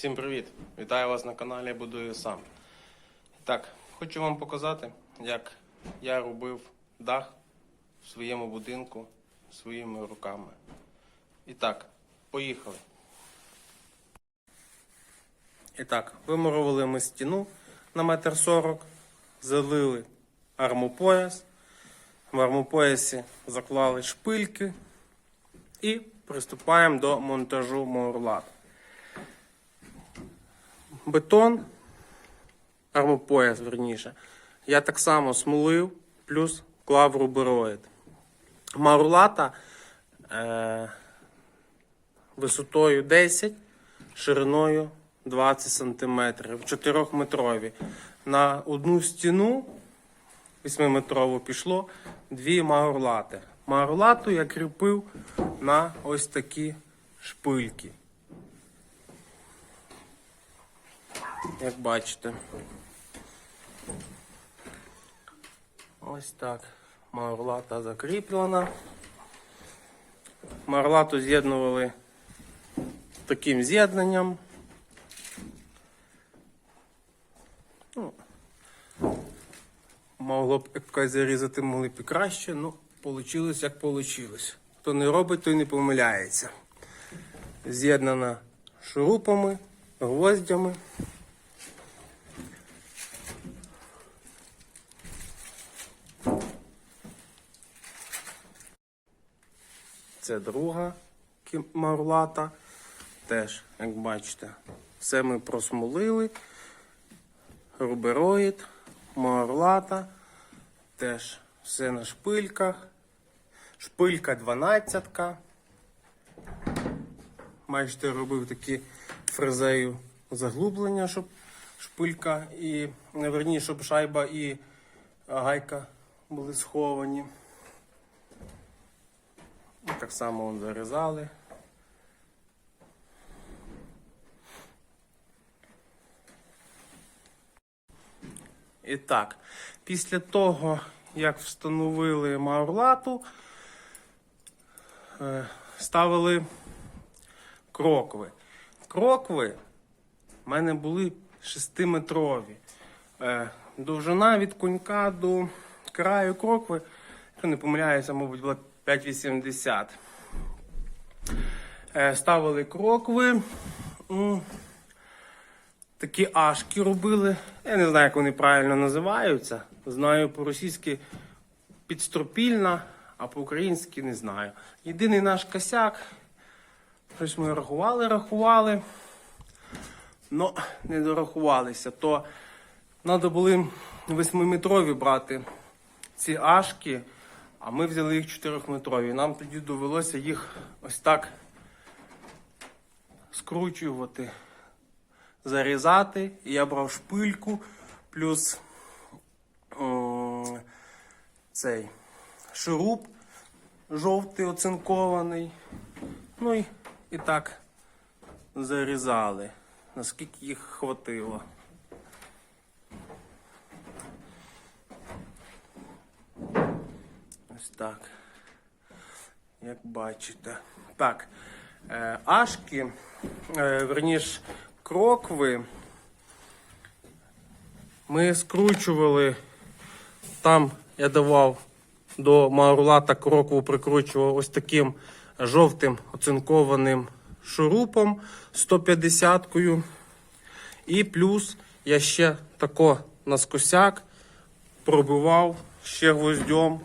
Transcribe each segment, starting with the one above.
Всім привіт! Вітаю вас на каналі Будую сам. Так, хочу вам показати, як я робив дах в своєму будинку своїми руками. І так, поїхали. І так, вимурували ми стіну на метр сорок, залили армопояс. В армопоясі заклали шпильки і приступаємо до монтажу мурлат. Бетон, армопояс, верніше, я так само смолив, плюс клав рубероїд. Маурлата е, висотою 10, шириною 20 см, 4-метрові. На одну стіну 8-метрову пішло дві маурлати. Маурлату я кріпив на ось такі шпильки. Як бачите. Ось так. Маурлата закріплена. Маурлату з'єднували таким з'єднанням. Ну, могло б якось зарізати, могли б і краще, ну, вийшло як вийшло. Хто не робить, той не помиляється. З'єднана шурупами, гвоздями. Це друга марлата. Теж, як бачите, все ми просмолили. Рубероїд, марлата. Теж все на шпильках. Шпилька 12. Бачите, робив такі фрезею заглублення, щоб шпилька і, верніше, щоб шайба і гайка були сховані. І так само вон зарізали. І так, після того, як встановили маурлату, е, ставили крокви. Крокви в мене були 6-метрові. Е, Довжина від конька до краю крокви, якщо не помиляюся, мабуть, була 5,80. Е, Ставили крокви. Такі ашки робили. Я не знаю, як вони правильно називаються. Знаю по-російськи підстропільна, а по-українськи не знаю. Єдиний наш косяк. Щось ми рахували, рахували. Ну, не дорахувалися. То треба були 8-метрові брати ці ашки, а ми взяли їх 4-метрові. Нам тоді довелося їх ось так скручувати, зарізати. І я брав шпильку, плюс цей шуруп жовтий оцинкований. Ну і, і так зарізали, наскільки їх хватило. Ось так. Як бачите. Так. Е, ашки, е, верніш, крокви. Ми скручували. Там я давав до маурлата крокву, прикручував ось таким жовтим оцинкованим шурупом 150-кою. І плюс я ще тако наскосяк пробивав ще гвоздьом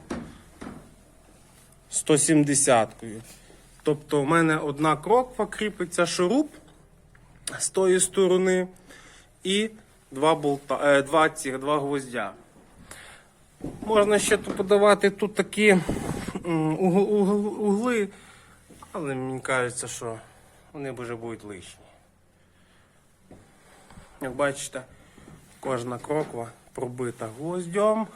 170-кою. Тобто в мене одна кроква кріпиться шуруп з тої сторони і два болта, е, два цих, два гвоздя. Можна ще подавати тут такі угли, але мені кажеться, що вони вже будуть лишні. Як бачите, кожна кроква пробита гвоздем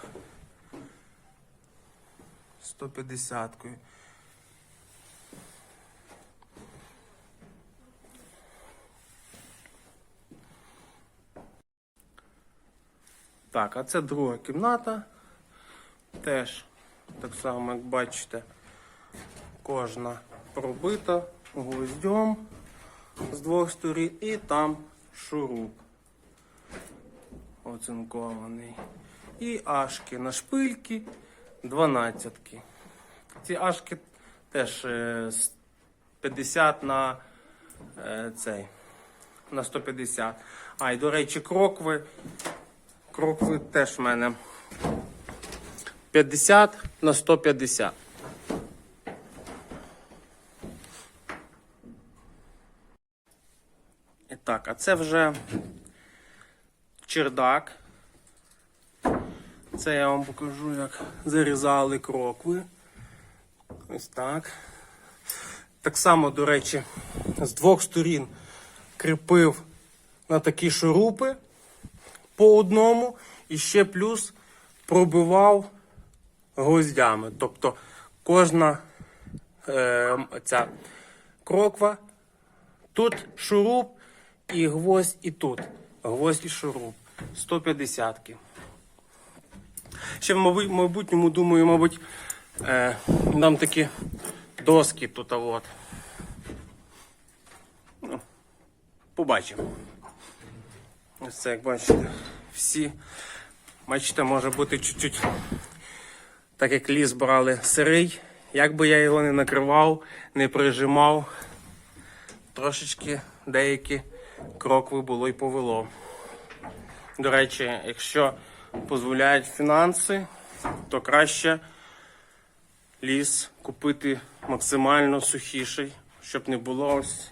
150-кою. Так, а це друга кімната. Теж так само, як бачите, кожна пробита гвоздем. з двох сторін, і там шуруп оцинкований. І ашки на шпильки 12. Ці ашки теж е, 50 на е, цей. На 150. А, і до речі, крокви. Крокви теж в мене 50 на 150. І так, а це вже чердак. Це я вам покажу, як зарізали крокви. Ось так. Так само, до речі, з двох сторін кріпив на такі шурупи по одному і ще плюс пробивав гвоздями. Тобто кожна е, ця кроква, тут шуруп і гвоздь і тут. Гвоздь і шуруп. 150-ки. Ще в майбутньому, думаю, мабуть, е, дам такі доски тут. От. Ну, побачимо. Ось це, як бачите, всі. Бачите, може бути чуть-чуть, так як ліс брали сирий. Як би я його не накривав, не прижимав, трошечки деякі крокви було й повело. До речі, якщо дозволяють фінанси, то краще ліс купити максимально сухіший, щоб не було ось,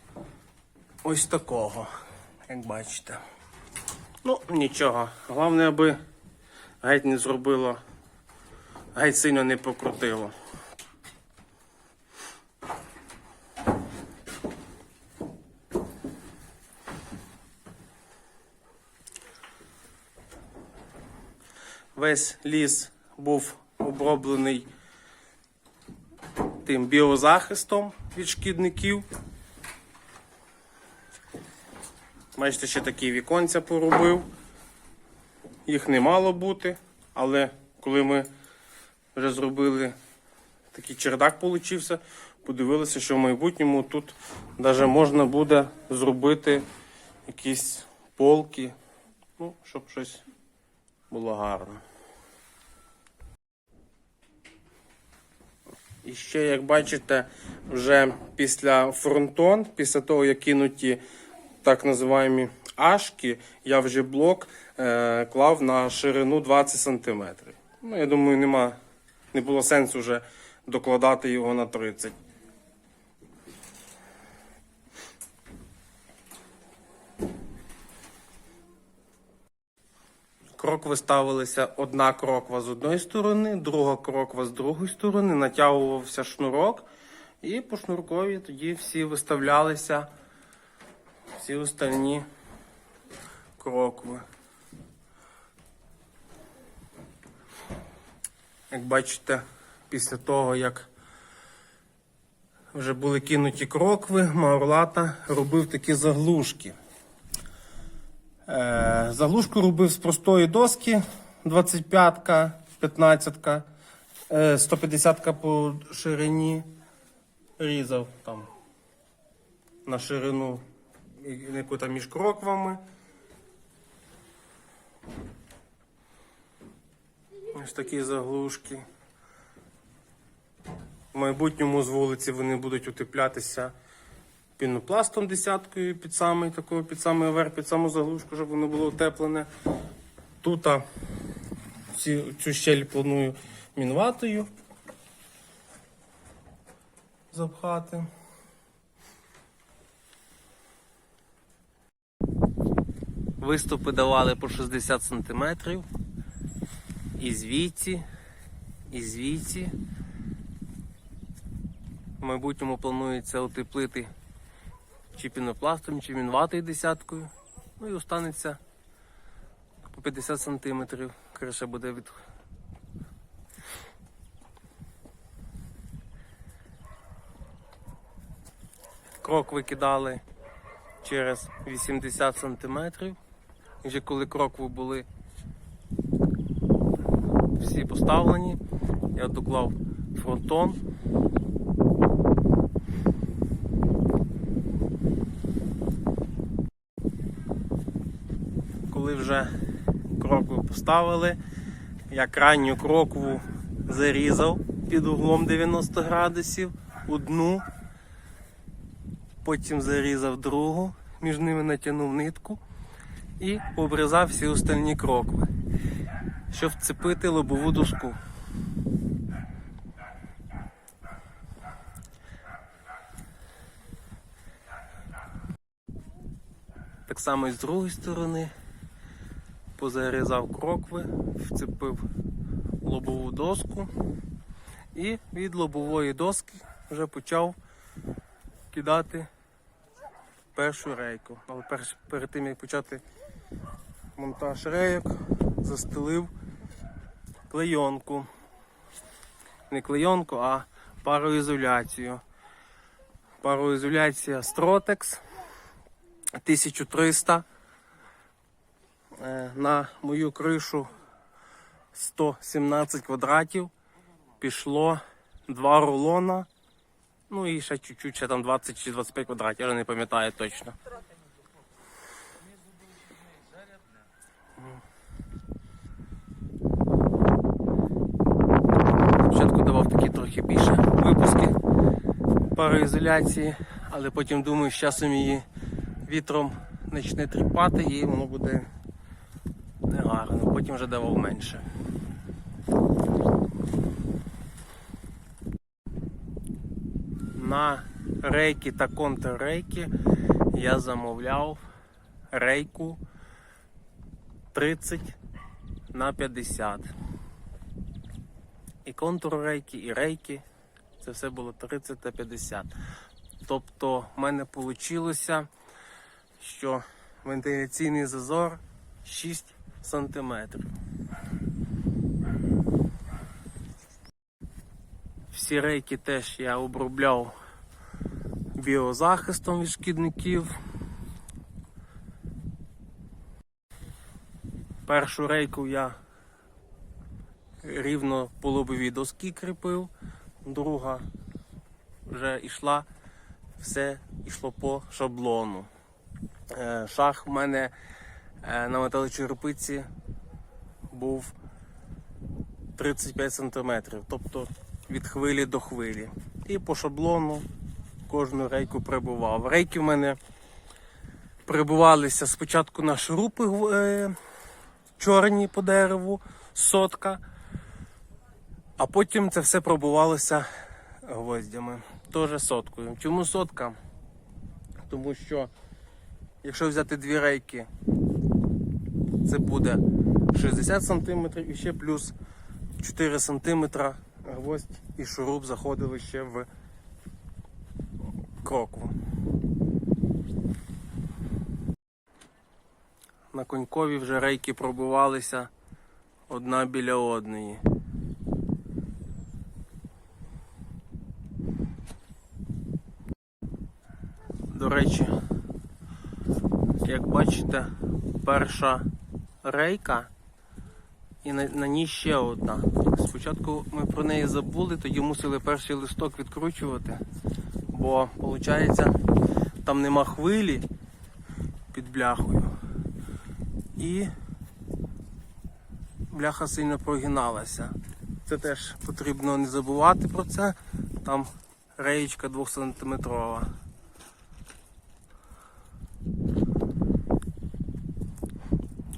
ось такого, як бачите. Ну, нічого. Головне, аби геть не зробило, геть сильно не покрутило. Весь ліс був оброблений тим біозахистом від шкідників. Бачите, ще такі віконця поробив. Їх не мало бути, але коли ми вже зробили такий чердак получився, подивилися, що в майбутньому тут навіть можна буде зробити якісь полки, ну, щоб щось було гарно. І ще, як бачите, вже після фронтон, після того, як кинуті так називаємо ашки, я вже блок е, клав на ширину 20 см. Ну, я думаю, нема, не було сенсу вже докладати його на 30. Крокви ставилися одна кроква з одної сторони, друга кроква з другої сторони, натягувався шнурок, і по шнуркові тоді всі виставлялися всі остальні крокви. Як бачите, після того, як вже були кинуті крокви, Маурлата робив такі заглушки. Е, Заглушку робив з простої доски 25-ка, 15-ка, е, 150-ка по ширині. Різав там на ширину, яку там між кроквами. Ось такі заглушки. В майбутньому з вулиці вони будуть утеплятися пінопластом десяткою під самий такою, під самий верх, під саму заглушку, щоб воно було утеплене. Тут ці, цю щель планую мінватою запхати. Виступи давали по 60 см. І звідси, і звідси. В майбутньому планується утеплити чи пінопластом, чи мінватою десяткою. Ну і останеться по 50 см. Криша буде від. Крок викидали через 80 см. Вже коли крокви були всі поставлені, я доклав фронтон. Коли вже крокву поставили, я крайню крокву зарізав під углом 90 градусів, одну, потім зарізав другу, між ними натягнув нитку і обрізав всі остальні крокви, щоб вцепити лобову доску. Так само і з другої сторони позарізав крокви, вцепив лобову доску і від лобової доски вже почав кидати першу рейку. Але перш, перед тим як почати монтаж рейок, застелив клейонку. Не клейонку, а пароізоляцію. Пароізоляція Strotex 1300 Е, на мою кришу 117 квадратів пішло два рулона. Ну і ще чуть-чуть, ще там 20 чи 25 квадратів, я вже не пам'ятаю точно. Спочатку давав такі трохи більше випуски пароізоляції, але потім думаю, з часом її вітром почне тріпати і воно буде негарно. Потім вже давав менше. На рейки та контррейки я замовляв рейку 30 на 50. І контррейки, і рейки. Це все було 30 та 50. Тобто в мене вийшло, що вентиляційний зазор 6 сантиметрів. Всі рейки теж я обробляв біозахистом від шкідників. Першу рейку я рівно по лобовій доски кріпив, друга вже йшла, все йшло по шаблону. Е, Шах в мене на металочерепиці був 35 см, тобто від хвилі до хвилі. І по шаблону кожну рейку прибував. Рейки в мене прибувалися спочатку на шурупи е, чорні по дереву, сотка, а потім це все пробувалося гвоздями. Теж соткою. Чому сотка? Тому що якщо взяти дві рейки, це буде 60 см і ще плюс 4 см гвоздь і шуруп заходили ще в крокву. На конькові вже рейки пробивалися одна біля одної. До речі, як бачите, перша рейка і на, на ній ще одна. Спочатку ми про неї забули, тоді мусили перший листок відкручувати, бо виходить там нема хвилі під бляхою. І бляха сильно прогиналася. Це теж потрібно не забувати про це. Там реєчка 2 сантиметрова.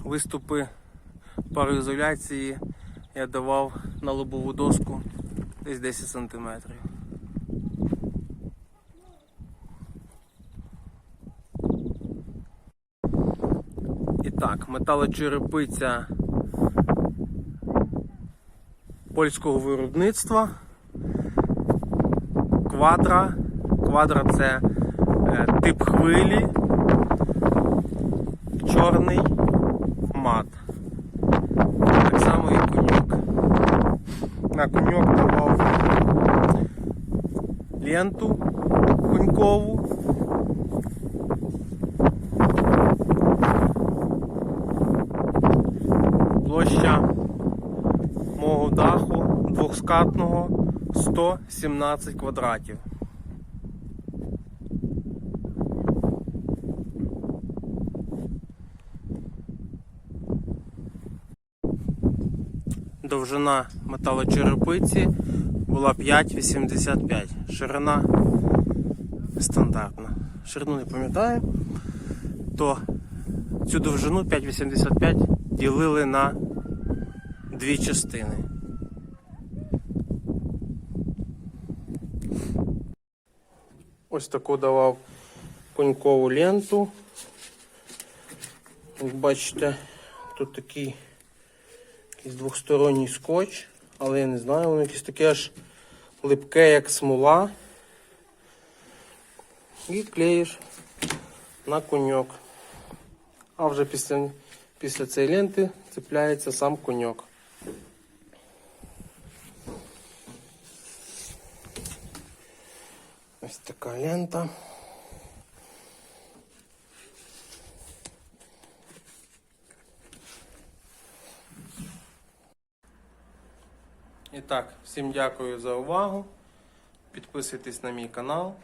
Виступи пароізоляції я давав на лобову доску десь 10 сантиметрів. І так, металочерепиця польського виробництва. Квадра. Квадра це е, тип хвилі, чорний мат. Так само і коньок. На коньок давав ленту конькову. Площа мого даху двохскатного 117 квадратів. Довжина металочерепиці була 5,85. Ширина стандартна. Ширину не пам'ятаю, то цю довжину 5,85 ділили на дві частини. Ось таку давав конькову ленту. Як бачите, тут такий якийсь двохсторонній скотч, але я не знаю, воно якесь таке аж липке, як смола. І клеїш на коньок. А вже після, після цієї ленти цепляється сам коньок. Ось така лента. Так, всім дякую за увагу. Підписуйтесь на мій канал,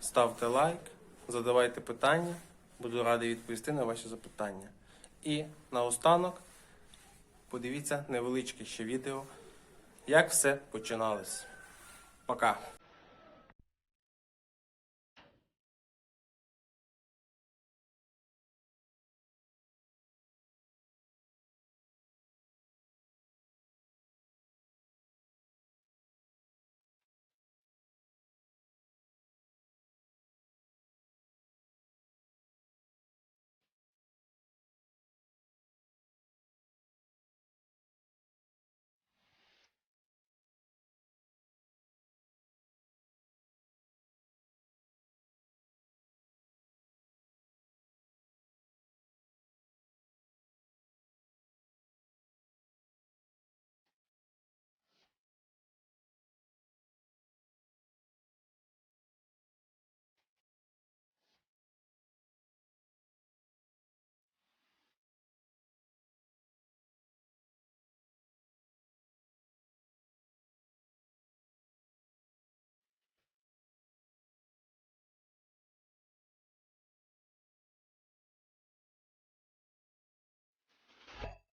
ставте лайк, задавайте питання. Буду радий відповісти на ваші запитання. І наостанок подивіться невеличке ще відео, як все починалось. Пока!